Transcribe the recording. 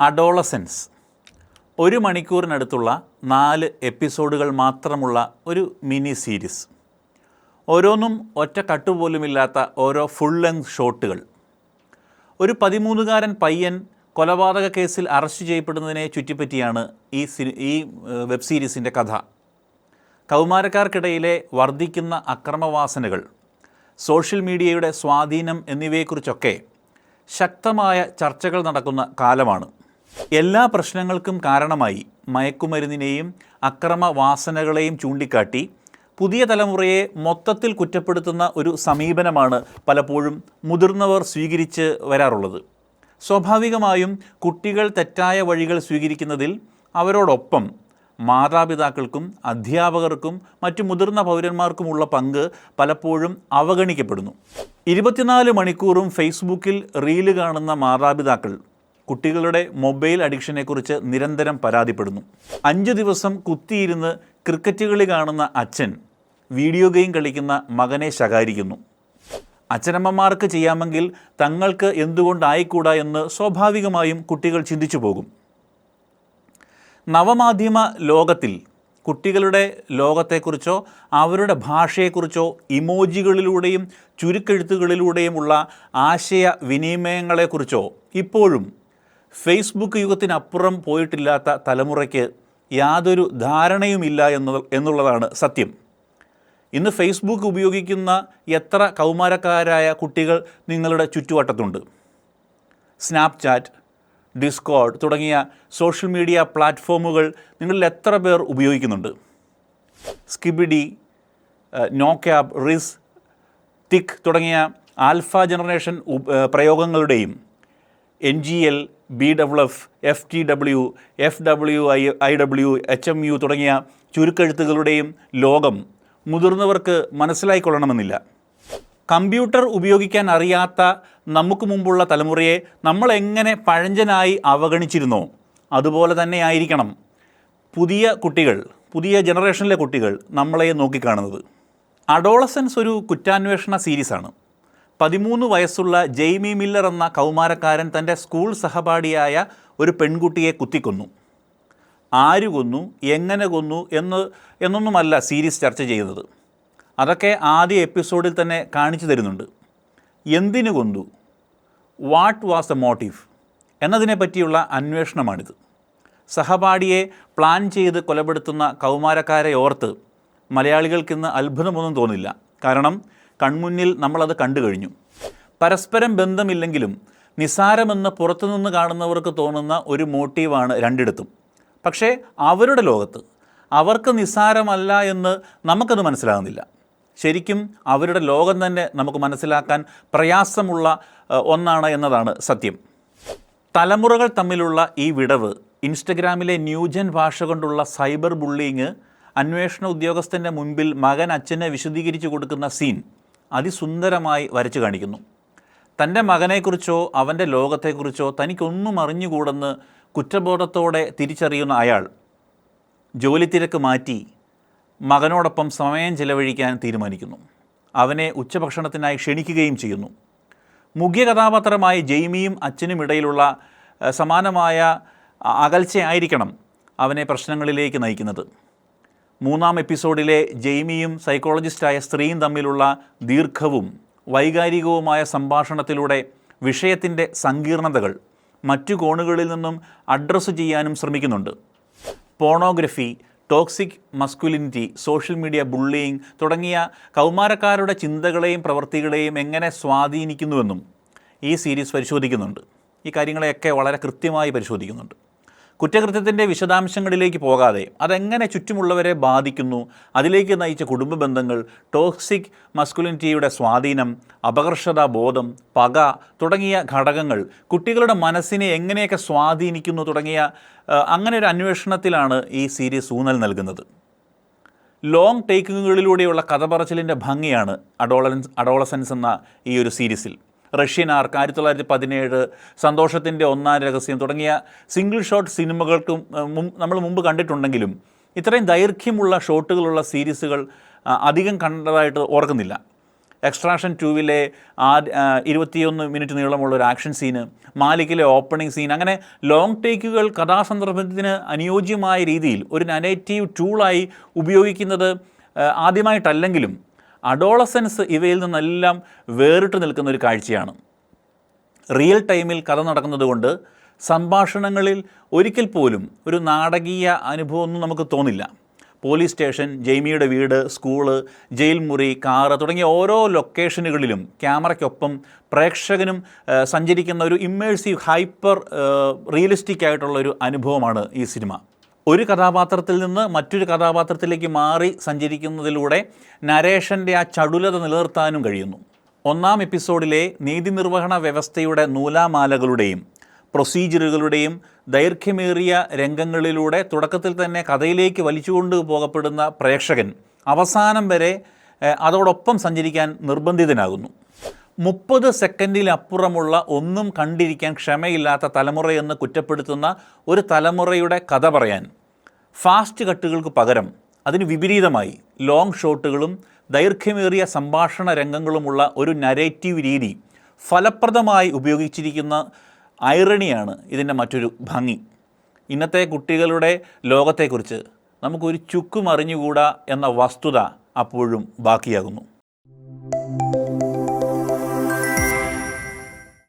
Adolescence. ഒരു മണിക്കൂറിനടുത്തുള്ള നാല് എപ്പിസോഡുകൾ മാത്രമുള്ള ഒരു മിനി സീരീസ്. ഓരോന്നും ഒറ്റ കട്ടുപോലുമില്ലാത്ത ഓരോ ഫുൾ ലെങ്ത് ഷോട്ടുകൾ ഒരു പതിമൂന്നുകാരൻ പയ്യൻ കൊലപാതക കേസിൽ അറസ്റ്റ് ചെയ്യപ്പെടുന്നതിനെ ചുറ്റിപ്പറ്റിയാണ് ഈ ഈ വെബ് സീരീസിന്റെ കഥ. കൗമാരക്കാർക്കിടയിലെ വർദ്ധിക്കുന്ന അക്രമവാസനകൾ സോഷ്യൽ മീഡിയയുടെ സ്വാധീനം എന്നിവയെക്കുറിച്ചൊക്കെ ശക്തമായ ചർച്ചകൾ നടക്കുന്ന കാലമാണ്. എല്ലാ പ്രശ്നങ്ങൾക്കും കാരണമായി മയക്കുമരുന്നിനെയും അക്രമവാസനകളെയും ചൂണ്ടിക്കാട്ടി പുതിയ തലമുറയെ മൊത്തത്തിൽ കുറ്റപ്പെടുത്തുന്ന ഒരു സമീപനമാണ് പലപ്പോഴും മുതിർന്നവർ സ്വീകരിച്ച് വരാറുള്ളത്. സ്വാഭാവികമായും കുട്ടികൾ തെറ്റായ വഴികൾ സ്വീകരിക്കുന്നതിൽ അവരോടൊപ്പം മാതാപിതാക്കൾക്കും അധ്യാപകർക്കും മറ്റു മുതിർന്ന പൗരന്മാർക്കുമുള്ള പങ്ക് പലപ്പോഴും അവഗണിക്കപ്പെടുന്നു. ഇരുപത്തിനാല് മണിക്കൂറും ഫേസ്ബുക്കിൽ റീൽ കാണുന്ന മാതാപിതാക്കൾ കുട്ടികളുടെ മൊബൈൽ അഡിക്ഷനെക്കുറിച്ച് നിരന്തരം പരാതിപ്പെടുന്നു. അഞ്ച് ദിവസം കുത്തിയിരുന്ന് ക്രിക്കറ്റ് കളി കാണുന്ന അച്ഛൻ വീഡിയോ ഗെയിം കളിക്കുന്ന മകനെ ശകാരിക്കുന്നു. അച്ഛനമ്മമാർക്ക് ചെയ്യാമെങ്കിൽ തങ്ങൾക്ക് എന്തുകൊണ്ടായിക്കൂടാ എന്ന് സ്വാഭാവികമായും കുട്ടികൾ ചിന്തിച്ചു പോകും. നവമാധ്യമ ലോകത്തിൽ കുട്ടികളുടെ ലോകത്തെക്കുറിച്ചോ അവരുടെ ഭാഷയെക്കുറിച്ചോ ഇമോജികളിലൂടെയും ചുരുക്കെഴുത്തുകളിലൂടെയുമുള്ള ആശയവിനിമയങ്ങളെക്കുറിച്ചോ ഇപ്പോഴും ഫേസ്ബുക്ക് യുഗത്തിനപ്പുറം പോയിട്ടില്ലാത്ത തലമുറയ്ക്ക് യാതൊരു ധാരണയുമില്ല എന്ന എന്നുള്ളതാണ് സത്യം. ഇന്ന് ഫേസ്ബുക്ക് ഉപയോഗിക്കുന്ന എത്ര കൗമാരക്കാരായ കുട്ടികൾ നിങ്ങളുടെ ചുറ്റുവട്ടത്തുണ്ട്. സ്നാപ്ചാറ്റ് ഡിസ്കോഡ് തുടങ്ങിയ സോഷ്യൽ മീഡിയ പ്ലാറ്റ്ഫോമുകൾ നിങ്ങളിൽ എത്ര പേർ ഉപയോഗിക്കുന്നുണ്ട്? സ്കിബിഡി നോക്യാബ് റിസ് ടിക് തുടങ്ങിയ alpha generation പ്രയോഗങ്ങളുടെയും N G L B W F F T W F W I I W H M U തുടങ്ങിയ ചുരുക്കെഴുത്തുകളുടെയും ലോകം മുതിർന്നവർക്ക് മനസ്സിലായിക്കൊള്ളണമെന്നില്ല. കമ്പ്യൂട്ടർ ഉപയോഗിക്കാൻ അറിയാത്ത നമുക്ക് മുമ്പുള്ള തലമുറയെ നമ്മൾ എങ്ങനെ പഴഞ്ചനായി അവഗണിച്ചിരുന്നോ? അതുപോലെ തന്നെ ആയിരിക്കണം. പുതിയ കുട്ടികൾ പുതിയ ജനറേഷനിലെ കുട്ടികൾ നമ്മളെ നോക്കിക്കാണുന്നത്. അഡോളസൻസ് ഒരു കുറ്റാന്വേഷണ സീരീസാണ്. പതിമൂന്ന് വയസ്സുള്ള ജെയ്മി മില്ലർ എന്ന കൗമാരക്കാരൻ തന്റെ സ്കൂൾ സഹപാഠിയായ ഒരു പെൺകുട്ടിയെ കുത്തിക്കൊന്നു. ആര് കൊന്നു എങ്ങനെ കൊന്നു എന്ന് എന്നൊന്നുമല്ല സീരീസ് ചർച്ച ചെയ്യുന്നത് അതൊക്കെ ആദ്യ എപ്പിസോഡിൽ തന്നെ കാണിച്ചു തരുന്നുണ്ട്. എന്തിനു കൊന്നു? വാട്ട് വാസ് ദ മോട്ടീവ് എന്നതിനെ പറ്റിയുള്ള അന്വേഷണമാണിത്. സഹപാഠിയെ പ്ലാൻ ചെയ്ത് കൊലപ്പെടുത്തുന്ന കൗമാരക്കാരെ ഓർത്ത് മലയാളികൾക്കിന്ന് അത്ഭുതമൊന്നും തോന്നില്ല. കാരണം കൺമുന്നിൽ നമ്മളത് കണ്ടു കഴിഞ്ഞു പരസ്പരം ബന്ധമില്ലെങ്കിലും നിസാരമെന്ന് പുറത്തുനിന്ന് കാണുന്നവർക്ക് തോന്നുന്ന ഒരു മോട്ടീവാണ് രണ്ടിടത്തും. പക്ഷേ അവരുടെ ലോകത്ത് അവർക്ക് നിസ്സാരമല്ല എന്ന് നമുക്കത് മനസ്സിലാകുന്നില്ല. ശരിക്കും അവരുടെ ലോകം തന്നെ നമുക്ക് മനസ്സിലാക്കാൻ പ്രയാസമുള്ള ഒന്നാണ് എന്നതാണ് സത്യം. തലമുറകൾ തമ്മിലുള്ള ഈ വിടവ് ഇൻസ്റ്റഗ്രാമിലെ ന്യൂജൻ ഭാഷ കൊണ്ടുള്ള സൈബർ ബുള്ളിങ് അന്വേഷണ ഉദ്യോഗസ്ഥന്റെ മുൻപിൽ മകൻ അച്ഛനെ വിശദീകരിച്ചു കൊടുക്കുന്ന സീൻ. അതിസുന്ദരമായി വരച്ചു കാണിക്കുന്നു. തന്റെ മകനെക്കുറിച്ചോ അവന്റെ ലോകത്തെക്കുറിച്ചോ തനിക്കൊന്നും അറിഞ്ഞുകൂടെന്ന് കുറ്റബോധത്തോടെ തിരിച്ചറിയുന്ന അയാൾ ജോലി തിരക്ക് മാറ്റി മകനോടൊപ്പം സമയം ചിലവഴിക്കാൻ തീരുമാനിക്കുന്നു. അവനെ ഉച്ചഭക്ഷണത്തിനായി ക്ഷണിക്കുകയും ചെയ്യുന്നു. മുഖ്യ കഥാപാത്രമായ ജെയ്മിയും അച്ഛനും ഇടയിലുള്ള സമാനമായ അകൽച്ചയായിരിക്കണം അവനെ പ്രശ്നങ്ങളിലേക്ക് നയിക്കുന്നത്. മൂന്നാം എപ്പിസോഡിലെ ജെയ്മിയും സൈക്കോളജിസ്റ്റായ സ്ത്രീയും തമ്മിലുള്ള ദീർഘവും വൈകാരികവുമായ സംഭാഷണത്തിലൂടെ വിഷയത്തിന്റെ സങ്കീർണതകൾ മറ്റു കോണുകളിൽ നിന്നും അഡ്രസ്സ് ചെയ്യാനും ശ്രമിക്കുന്നുണ്ട്. Pornography toxic masculinity social media bullying തുടങ്ങിയ കൗമാരക്കാരുടെ ചിന്തകളെയും പ്രവൃത്തികളെയും എങ്ങനെ സ്വാധീനിക്കുന്നുവെന്നും ഈ സീരീസ് പരിശോധിക്കുന്നുണ്ട്. ഈ കാര്യങ്ങളെയൊക്കെ വളരെ കൃത്യമായി പരിശോധിക്കുന്നുണ്ട്. കുറ്റകൃത്യത്തിന്റെ വിശദാംശങ്ങളിലേക്ക് പോകാതെ അതെങ്ങനെ ചുറ്റുമുള്ളവരെ ബാധിക്കുന്നു അതിലേക്ക് നയിച്ച കുടുംബ ബന്ധങ്ങൾ ടോക്സിക് മസ്കുലിനിറ്റിയുടെ സ്വാധീനം അപകർഷതാ ബോധം പക തുടങ്ങിയ ഘടകങ്ങൾ കുട്ടികളുടെ മനസ്സിനെ എങ്ങനെയൊക്കെ സ്വാധീനിക്കുന്നു തുടങ്ങിയ അങ്ങനെ ഒരു അന്വേഷണത്തിലാണ് ഈ സീരീസ് ഊന്നൽ നൽകുന്നത്. ലോങ് ടേക്കിങ്ങുകളിലൂടെയുള്ള കഥ പറച്ചിലിന്റെ ഭംഗിയാണ് അഡോളൻസ് അഡോളസൻസ് എന്ന ഈ ഒരു സീരീസിൽ. റഷ്യൻ ആർക്ക് ആയിരത്തി തൊള്ളായിരത്തി പതിനേഴ് സന്തോഷത്തിന്റെ ഒന്നാം രഹസ്യം തുടങ്ങിയ സിംഗിൾ ഷോട്ട് സിനിമകൾക്കും നമ്മൾ മുമ്പ് കണ്ടിട്ടുണ്ടെങ്കിലും ഇത്രയും ദൈർഘ്യമുള്ള ഷോട്ടുകളുള്ള സീരീസുകൾ അധികം കണ്ടതായിട്ട് ഓർക്കുന്നില്ല. എക്സ്ട്രാക്ഷൻ ടൂവിലെ ആ ഇരുപത്തിയൊന്ന് മിനിറ്റ് നീളമുള്ള ഒരു ആക്ഷൻ സീന് മാലിക്കിലെ ഓപ്പണിംഗ് സീൻ അങ്ങനെ ലോങ് ടേക്കുകൾ കഥാസന്ദർഭത്തിന് അനുയോജ്യമായ രീതിയിൽ ഒരു നനേറ്റീവ് ടൂളായി ഉപയോഗിക്കുന്നത് ആദ്യമായിട്ടല്ലെങ്കിലും അഡോളസൻസ് ഇവയിൽ നിന്നെല്ലാം വേറിട്ട് നിൽക്കുന്ന ഒരു കാഴ്ചയാണ്. റിയൽ ടൈമിൽ കഥ നടക്കുന്നതുകൊണ്ട് സംഭാഷണങ്ങളിൽ ഒരിക്കൽ പോലും ഒരു നാടകീയ അനുഭവമൊന്നും നമുക്ക് തോന്നില്ല. പോലീസ് സ്റ്റേഷൻ ജെയ്മിയുടെ വീട് സ്കൂൾ ജയിൽ മുറി കാറ് തുടങ്ങിയ ഓരോ ലൊക്കേഷനുകളിലും ക്യാമറയ്ക്കൊപ്പം പ്രേക്ഷകനും സഞ്ചരിക്കുന്ന ഒരു ഇമ്മേഴ്സീവ് ഹൈപ്പർ റിയലിസ്റ്റിക് ആയിട്ടുള്ള ഒരു അനുഭവമാണ് ഈ സിനിമ. ഒരു കഥാപാത്രത്തിൽ നിന്ന് മറ്റൊരു കഥാപാത്രത്തിലേക്ക് മാറി സഞ്ചരിക്കുന്നതിലൂടെ നരേഷന്റെ ആ ചടുലത നിലനിർത്താനും കഴിയുന്നു. ഒന്നാം എപ്പിസോഡിലെ നീതി നിർവഹണ വ്യവസ്ഥയുടെ നൂലാമാലകളുടെയും പ്രൊസീജിയറുകളുടെയും ദൈർഘ്യമേറിയ രംഗങ്ങളിലൂടെ തുടക്കത്തിൽ തന്നെ കഥയിലേക്ക് വലിച്ചുകൊണ്ട് പോകപ്പെടുന്ന പ്രേക്ഷകൻ അവസാനം വരെ അതോടൊപ്പം സഞ്ചരിക്കാൻ നിർബന്ധിതനാകുന്നു. മുപ്പത് സെക്കൻഡിലപ്പുറമുള്ള ഒന്നും കണ്ടിരിക്കാൻ ക്ഷമയില്ലാത്ത തലമുറയെന്ന് കുറ്റപ്പെടുത്തുന്ന ഒരു തലമുറയുടെ കഥ പറയാൻ. ഫാസ്റ്റ് കട്ടുകൾക്ക് പകരം അതിന് വിപരീതമായി ലോങ് ഷോട്ടുകളും ദൈർഘ്യമേറിയ സംഭാഷണ രംഗങ്ങളുമുള്ള ഒരു നരേറ്റീവ് രീതി ഫലപ്രദമായി ഉപയോഗിച്ചിരിക്കുന്ന ഐറണിയാണ് ഇതിന്റെ മറ്റൊരു ഭംഗി. ഇന്നത്തെ കുട്ടികളുടെ ലോകത്തെക്കുറിച്ച് നമുക്കൊരു ചുക്കും അറിഞ്ഞുകൂടാ എന്ന വസ്തുത അപ്പോഴും ബാക്കിയാകുന്നു.